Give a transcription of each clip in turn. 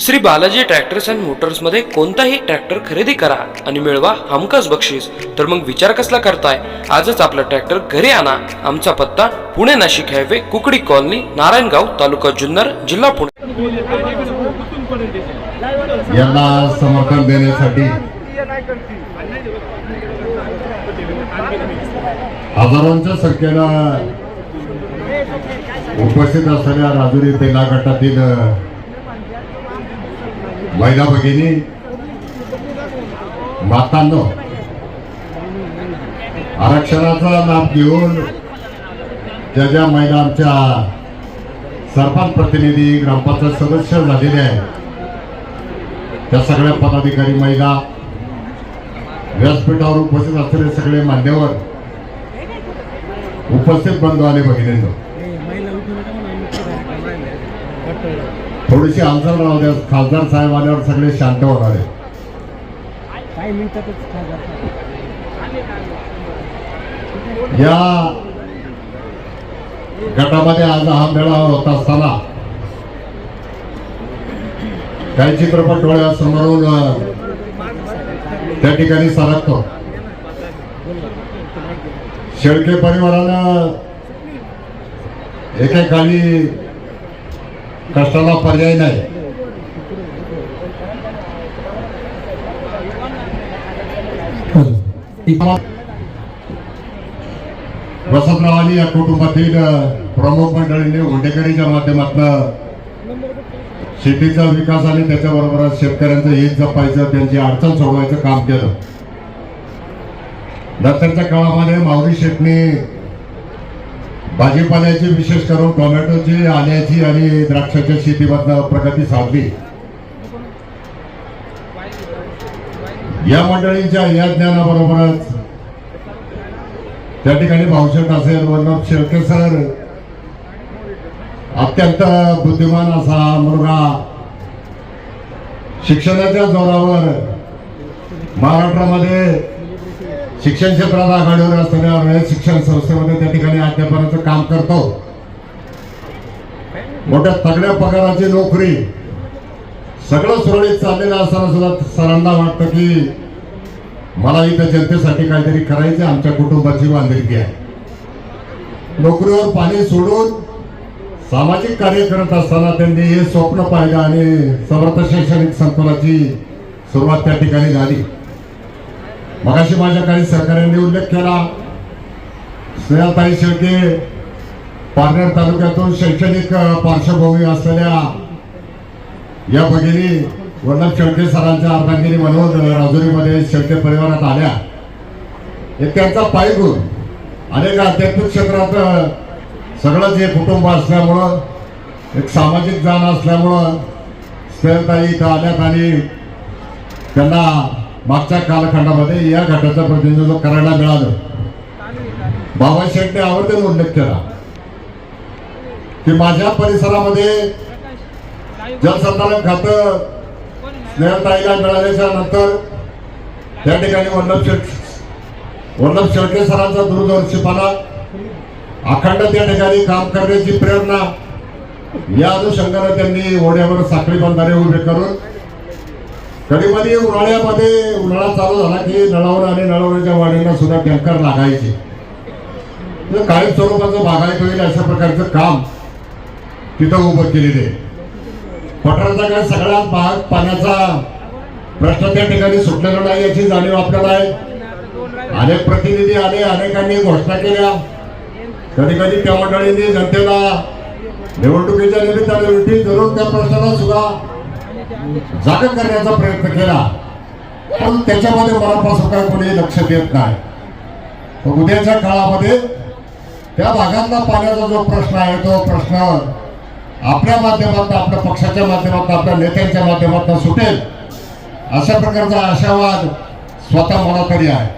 Shri Balaji tractors and मोटर्समध्ये कोणताही tractor खरेदी करा आणि मिळवा हमखास बक्षीस. तर मग विचार कसला करताय? आजच आपला ट्रॅक्टर घरी आणा. आमचा पत्ता पुणे नाशिक हायवे कुकडी कॉलनी नारायणगाव तालुका जुन्नर जिल्हा पुणे. यांना समर्थन देण्यासाठी हजारोंच्या संख्येनं उपस्थित असलेल्या राजुरी तेला गटातील महिला भगिनी मातांनो आरक्षणाचा लाभ घेऊन ज्या ज्या महिला आमच्या सरपंच प्रतिनिधी ग्रामपंचायत सदस्य झालेले आहेत त्या सगळ्या पदाधिकारी महिला व्यासपीठावर उपस्थित असलेले सगळे मान्यवर उपस्थित बंधू आले भगिनींनो. थोडीशी हालचाल राहू द्या. खासदार साहेब आल्यावर सगळे शांत होणार आहे. काही मिनिटातच खासदार या गटामध्ये आज हा मेळावा होत असताना काही चित्रपट डोळ्यासमोरून त्या ठिकाणी सरकतो. शेळके परिवारानं एकेकाळी कष्टाला पर्याय नाही. वसंतरावांनी या कुटुंबातील प्रमुख मंडळींनी हुंडेकरीच्या माध्यमातून शेतीचा विकास आणि त्याच्याबरोबर शेतकऱ्यांचं हित जपायचं त्यांची अडचण सोडवायचं काम केलं. नंतरच्या काळामध्ये माऊली शेटणी भाजीपाल्याची विशेष करून टोमॅटोची आल्याची आणि द्राक्षाच्या शेतीमधनं प्रगती साधली. या मंडळींच्या या ज्ञानाबरोबरच त्या ठिकाणी भाऊशेठ असेल वल्लभ शेळके सर अत्यंत बुद्धिमान असा मुलगा शिक्षणाच्या जोरावर महाराष्ट्रामध्ये शिक्षण क्षेत्रात आघाडीवर असलेल्या शिक्षण संस्थेमध्ये त्या ठिकाणी अध्यापनाचं काम करतो. मोठ्या तगड्या पगाराची नोकरी सगळं सुरळीत चाललेलं असताना सुद्धा सरांना वाटतं की मला इथं जनतेसाठी काहीतरी करायचं आमच्या कुटुंबाची बांधिलकी आहे. नोकरीवर पाणी सोडून सामाजिक कार्य करत असताना त्यांनी हे स्वप्न पाहिलं आणि समर्थ शैक्षणिक संकुलाची सुरुवात त्या ठिकाणी झाली. मगाशी माझ्या काही सहकार्यांनी उल्लेख केला. स्नेहताई शेळके पारनेर तालुक्यातून शैक्षणिक पार्श्वभूमी असलेल्या या भगिनी वल्लभ शेळके सरांच्या अर्धांगिनी म्हणून राजुरीमध्ये शेळके परिवारात आल्या. एक त्यांचा पायगुण अनेक आध्यात्मिक क्षेत्रात सगळंच हे कुटुंब असल्यामुळं एक सामाजिक जाण असल्यामुळं स्नेहताई इथं आल्यात आणि त्यांना मागच्या कालखंडामध्ये या गटाचं प्रतिनिधित्व करायला मिळालं. बाबा शेठने आवर्जून उल्लेख केला. की माझ्या परिसरामध्ये जलसंधारण खातं स्नेहताईला मिळाल्याच्या नंतर त्या ठिकाणी वल्लभ शेट वल्लभ शेळके सरांचा दूरदर्शीपणा अखंड त्या ठिकाणी काम करण्याची प्रेरणा या अनुषंगाने त्यांनी ओढ्यावर साखळी बंधारे उभे करून कधी कधी उन्हाळ्यामध्ये उन्हाळा चालू झाला की नळावर आणि नळावरच्या वाडीला सुद्धा टँकर लागायचे. म्हणजे कायम स्वरूपाचं बागायत होईल अशा प्रकारचं काम तिथं उभं केलेलं आहे. पठाराचा काय सगळ्यात भाग पाण्याचा प्रश्न त्या ठिकाणी सुटलेला नाही याची जाणीव आपल्याला आहे. अनेक प्रतिनिधी आले अनेकांनी घोषणा केल्या. कधी कधी त्या मंडळींनी जनतेला निवडणुकीच्या निमित्ताने उलटी त्या प्रश्नाला सुद्धा जागर करण्याचा प्रयत्न केला पण त्याच्यामध्ये मनापासून काय कोणी लक्ष देत नाही. उद्याच्या काळामध्ये त्या भागांना पाण्याचा जो प्रश्न आहे तो प्रश्न आपल्या माध्यमातून आपल्या पक्षाच्या माध्यमातून आपल्या नेत्यांच्या माध्यमातून सुटेल अशा प्रकारचा आशावाद स्वतः मला तरी आहे.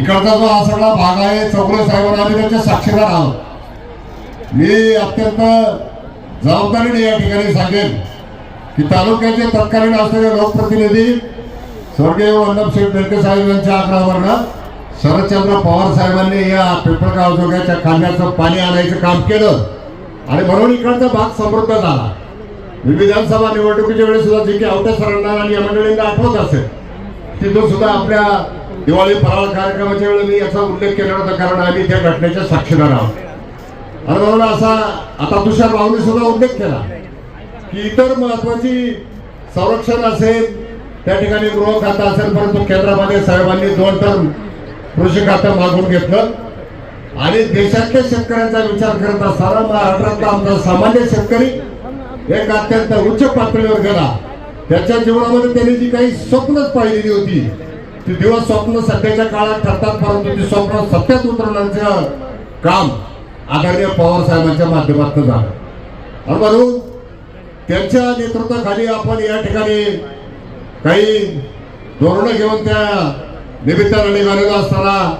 इकडचा जो हा सगळा भाग आहे चौगले साहेबांना आम्ही त्याचे साक्षीदार आहोत. मी अत्यंत जबाबदारीने या ठिकाणी सांगेन. की तालुक्याचे तत्कालीन असलेले लोकप्रतिनिधी स्वर्गीय वल्लभ शेठ बेडके साहेब यांच्या आग्रहावरनं शरदचंद्र पवार साहेबांनी या पिंपळगाव जोग्याच्या खांद्याचं पाणी आणायचं काम केलं. आणि म्हणून इकडचा भाग समृद्ध झाला. मी विधानसभा निवडणुकीच्या वेळेस सुद्धा जे की आवटे सरांना आणि या मंडळींना आठवत असेल तिथून सुद्धा आपल्या दिवाळी फराळ कार्यक्रमाच्या वेळी मी याचा उल्लेख केला होता कारण आम्ही त्या घटनेच्या साक्षीदार आहोत. आणि म्हणून असा आता तुषार भाऊने सुद्धा उल्लेख केला. की इतर महत्वाची संरक्षण असेल त्या ठिकाणी गृह खातं असेल परंतु केंद्रामध्ये साहेबांनी दोन टर्म कृषी खातं मागून घेतलं. आणि देशातल्या शेतकऱ्यांचा विचार करत असताना महाराष्ट्रातला आमचा सामान्य शेतकरी एक अत्यंत उच्च पातळीवर गेला. त्याच्या जीवनामध्ये त्यांनी जी काही स्वप्नच पाहिलेली होती ती दिवस स्वप्न सध्याच्या काळात ठरतात परंतु ती स्वप्न सत्यात उतरवण्याचं काम आदरणीय पवार साहेबांच्या माध्यमातून झालं. आणि म्हणून त्यांच्या नेतृत्वाखाली आपण या ठिकाणी काही धोरणं घेऊन त्या निमित्तानं निघालेलो असताना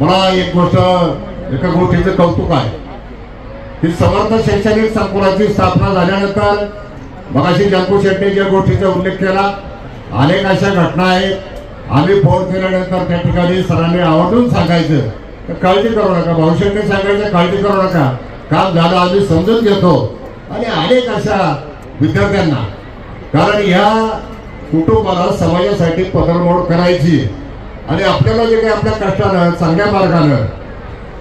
मला एक गोष्ट एका गोष्टीचं कौतुक आहे. की समर्थ शैक्षणिक संकुलाची स्थापना झाल्यानंतर मगाशी जंकू शेट्टी ज्या गोष्टीचा उल्लेख केला अनेक अशा घटना आहेत. आम्ही फोन केल्यानंतर त्या ठिकाणी सरांनी आवर्जून सांगायचं तर काळजी करू नका भाऊशेट्टी सांगायचं काळजी करू नका. काम झालं आम्ही समजून घेतो. आणि अनेक अशा विद्यार्थ्यांना. कारण ह्या कुटुंबाला समाजासाठी पदरमोड करायची आणि आपल्याला जे काही आपल्या कष्टानं चांगल्या मार्गानं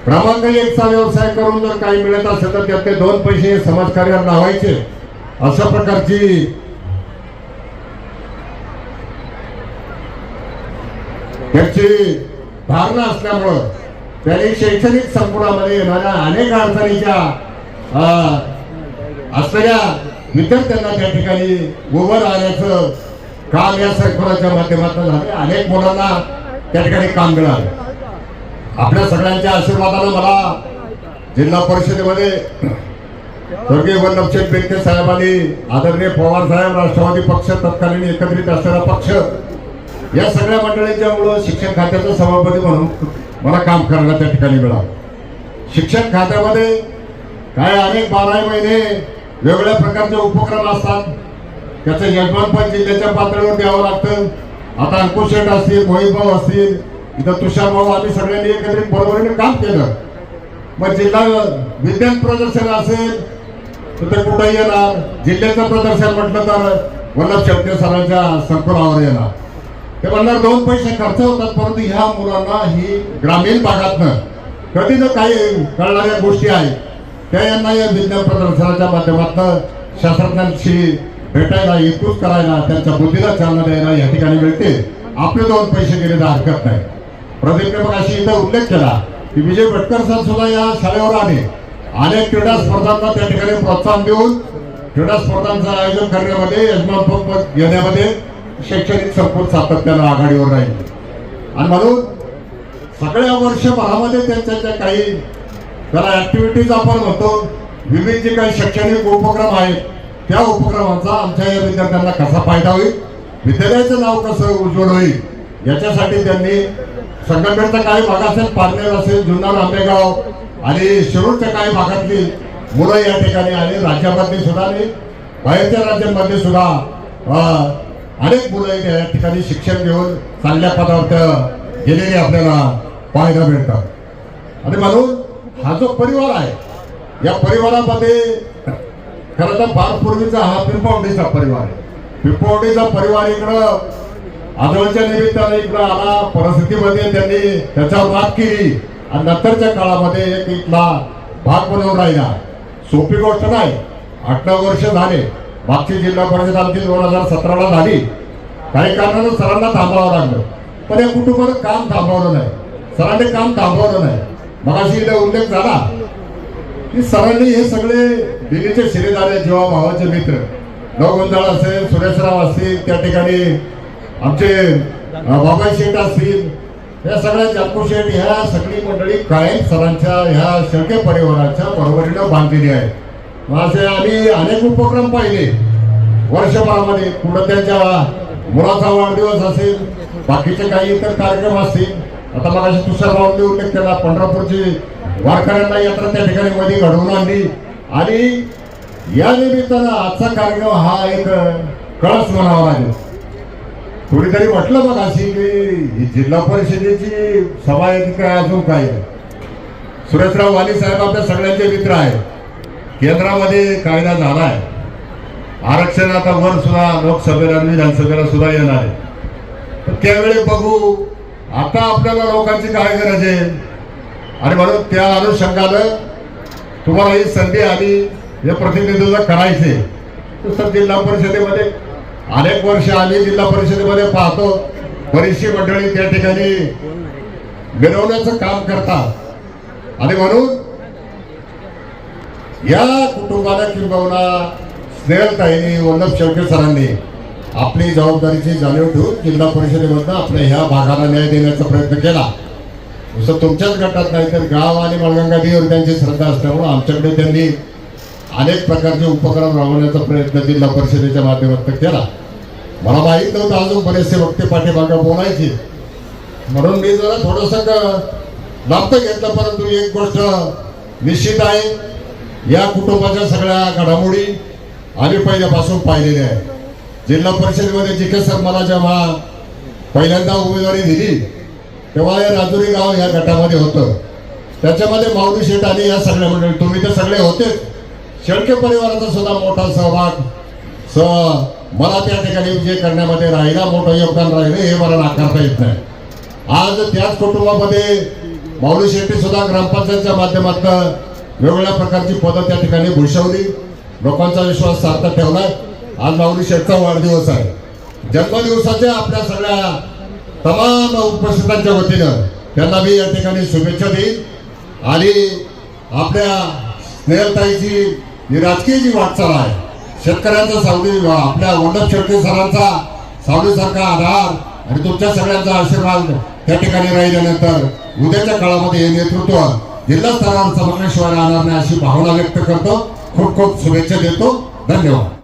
क्रमांक एकचा व्यवसाय करून जर काही मिळत असेल तर त्यातले दोन पैसे समाजकार्यात लावायचे. अशा प्रकारची त्याची धारणा असल्यामुळं त्याने शैक्षणिक संकुलामध्ये येणाऱ्या अनेक अडचणीच्या अं, असलेल्या विद्यार्थ्यांना त्या ठिकाणी गोवर आल्याचं काम या संकुलाच्या माध्यमातून झाले. अनेक मुलांना त्या ठिकाणी काम मिळालं. आपल्या सगळ्यांच्या आशीर्वादानं मला जिल्हा परिषदेमध्ये स्वर्गीय वल्लभशेठ बेंके साहेबांनी आदरणीय पवार साहेब राष्ट्रवादी पक्ष तत्कालीन एकत्रित असलेला पक्ष या सगळ्या मंडळींच्यामुळं शिक्षण खात्याचं सभापती म्हणून मला काम करायला त्या ठिकाणी मिळालं. शिक्षण खात्यामध्ये काय अनेक बाराही महिने वेगवेगळ्या प्रकारचे उपक्रम असतात. त्याचं यजमान पण जिल्ह्याच्या पातळीवर द्यावं लागतं. आता अंकुश शेठ असतील मोहित भाऊ असतील इथं तुषार भाऊ आम्ही सगळ्यांनी एकत्रित बरोबरीने काम केलं. मग जिल्हा विज्ञान प्रदर्शन असेल तर ते कुठं येणार? जिल्ह्याचं प्रदर्शन म्हटलं तर वल्लभ शेट्टी सरांच्या संकुलावर येणार. ते म्हणणार दोन पैसे खर्च होतात परंतु ह्या मुलांना ही ग्रामीण भागातनं कधी ना काही कळणाऱ्या गोष्टी आहेत. त्या यांना या विज्ञान प्रदर्शनाच्या माध्यमातून शास्त्रज्ञांशी भेटायला एकूच करायला त्यांच्या बुद्धीला चालना द्यायला या ठिकाणी मिळते. आपले दोन पैसे गेले तर हरकत नाही. प्रदीपने मग अशी इथं उल्लेख केला की विजय भटकर सर सुद्धा या शाळेवर आले. अनेक क्रीडा स्पर्धांना त्या ठिकाणी प्रोत्साहन देऊन क्रीडा स्पर्धांचं आयोजन करण्यामध्ये यजमानपद घेण्यामध्ये शैक्षणिक संपूर्ण सातत्यानं आघाडीवर राहील. आणि म्हणून सगळ्या वर्षभरामध्ये त्यांच्या ज्या काही त्याला ऍक्टिव्हिटीज आपण म्हणतो. विविध जे काही शैक्षणिक उपक्रम आहेत त्या उपक्रमांचा आमच्या या विद्यार्थ्यांना कसा फायदा होईल? विद्यालयाचं नाव कसं उज्ज्वल होईल? याच्यासाठी त्यांनी संगमेरचा काही भाग असेल पारनेर असेल जुन्नर आंबेगाव आणि शिरूरच्या काही भागातली मुलं या ठिकाणी आणि राज्यामध्ये सुद्धा आणि बाहेरच्या राज्यांमध्ये सुद्धा अनेक मुलं या ठिकाणी शिक्षण घेऊन चांगल्या पदार्थ गेलेली आपल्याला पाहायला मिळतात. आणि म्हणून हा जो परिवार आहे या परिवारामध्ये खरं तर फार पूर्वीचा हा पिंपवडीचा परिवार आहे. पिंपवडीचा परिवार इकडं आजोळच्या निमित्ताने इकडं आला परिस्थितीमध्ये त्यांनी त्याच्यावर मात केली. आणि नंतरच्या काळामध्ये एक इथला भाग बनवून राहिला. सोपी गोष्ट नाही आठ नऊ वर्ष झाले. मागची जिल्हा परिषद आमची दोन हजार सतराला झाली. काही कारणानं सरांना थांबावं लागलं. पण या कुटुंबानं काम थांबवलं नाही. सरांनी काम थांबवलं नाही. मगाशी इथे उल्लेख झाला की सरांनी हे सगळे दिल्लीचे शिलेदारे जेव्हा भावाचे मित्र. नवगुंजाळ असेल सुरेशराव असतील त्या ठिकाणी आमचे बाबा शेठ असतील या सगळ्या चाकू शेठ ह्या सगळी मंडळी कायम सरांच्या ह्या शेळके परिवाराच्या बरोबरीनं बांधलेली आहे मग असे आम्ही अनेक उपक्रम पाहिले. वर्षभरामध्ये कुठं त्यांच्या मुलाचा वाढदिवस असेल बाकीचे काही इतर कार्यक्रम असतील आता मला अशी तुषार रावने उल्लेख केला पंढरपूरची वारकऱ्यांना यात्रा त्या ठिकाणी मध्ये घडवून आणली. आणि या निमित्तानं आजचा कार्यक्रम हा एक कळस म्हणावा लागेल. कुणीतरी म्हटलं मग अशी की ही जिल्हा परिषदेची सभा आहे की काय अजून काय आहे? सुरेशराव वाली साहेब आपल्या सगळ्यांचे मित्र आहेत. केंद्रामध्ये कायदा झाला आहे. आरक्षण आता वर सुद्धा लोकसभेला आणि विधानसभेला सुद्धा येणार आहे. त्यावेळी बघू आता आपल्याला लोकांची काय गरज आहे? आणि म्हणून त्या अनुषंगानं तुम्हाला ही संधी आली हे प्रतिनिधित्व करायचे तसं जिल्हा परिषदेमध्ये अनेक वर्ष आली जिल्हा परिषदेमध्ये पाहतो. बरीचशी मंडळी त्या ठिकाणी मिरवण्याचं काम करतात. आणि म्हणून या कुटुंबाला किंबहुना स्नेहलताईंनी वल्लभ शेवके सरांनी आपली जबाबदारीची जाणीव ठेवून जिल्हा परिषदेमधनं आपल्या ह्या भागाला न्याय देण्याचा प्रयत्न केला. जसं तुमच्याच गटात नाही तर गाव आणि मळगंगा त्यांची श्रद्धा असल्यामुळं आमच्याकडे त्यांनी अनेक प्रकारचे उपक्रम राबवण्याचा प्रयत्न जिल्हा परिषदेच्या माध्यमातून केला. मला माहीत नव्हतं अजून बरेचसे वक्ते पाठीमागा बोलायचे. म्हणून मी जरा थोडस लाभ घेतलं परंतु एक गोष्ट निश्चित आहे. या कुटुंबाच्या सगळ्या घडामोडी आम्ही पहिल्यापासून पाहिलेल्या आहे जिल्हा परिषदेमध्ये जिके सर मला जेव्हा पहिल्यांदा उमेदवारी दिली तेव्हा हे राजुरी गाव या गटामध्ये होतं. त्याच्यामध्ये माऊली शेठ आणि या सगळ्या मंडळी तुम्ही तर सगळे होते. शेळके परिवाराचा सुद्धा मोठा सहभाग. स मला त्या ठिकाणी विजय करण्यामध्ये राहिला मोठं योगदान राहिलं हे मला नाकारता येत नाही. आज त्याच कुटुंबामध्ये माऊली शेट्टी सुद्धा ग्रामपंचायतच्या माध्यमातून वेगवेगळ्या प्रकारची पदं त्या ठिकाणी भूषवली. लोकांचा विश्वास सार्थ ठेवलाय. आज माऊली शेठचा वाढदिवस आहे. जन्मदिवसाच्या आपल्या सगळ्या तमाम उपस्थितांच्या वतीनं त्यांना मी या ठिकाणी शुभेच्छा देईन. आणि आपल्या स्नेहताईची जी राजकीय जी वाटचाल आहे शेतकऱ्यांचा सावली आपल्या वल्लभ शेळके सरांचा सावलीसारखा आधार आणि तुमच्या सगळ्यांचा आशीर्वाद त्या ठिकाणी राहिल्यानंतर उद्याच्या काळामध्ये हे नेतृत्व जिल्हा स्तरावर चमकल्याशिवाय राहणार नाही अशी भावना व्यक्त करतो. खूप खूप शुभेच्छा देतो. धन्यवाद.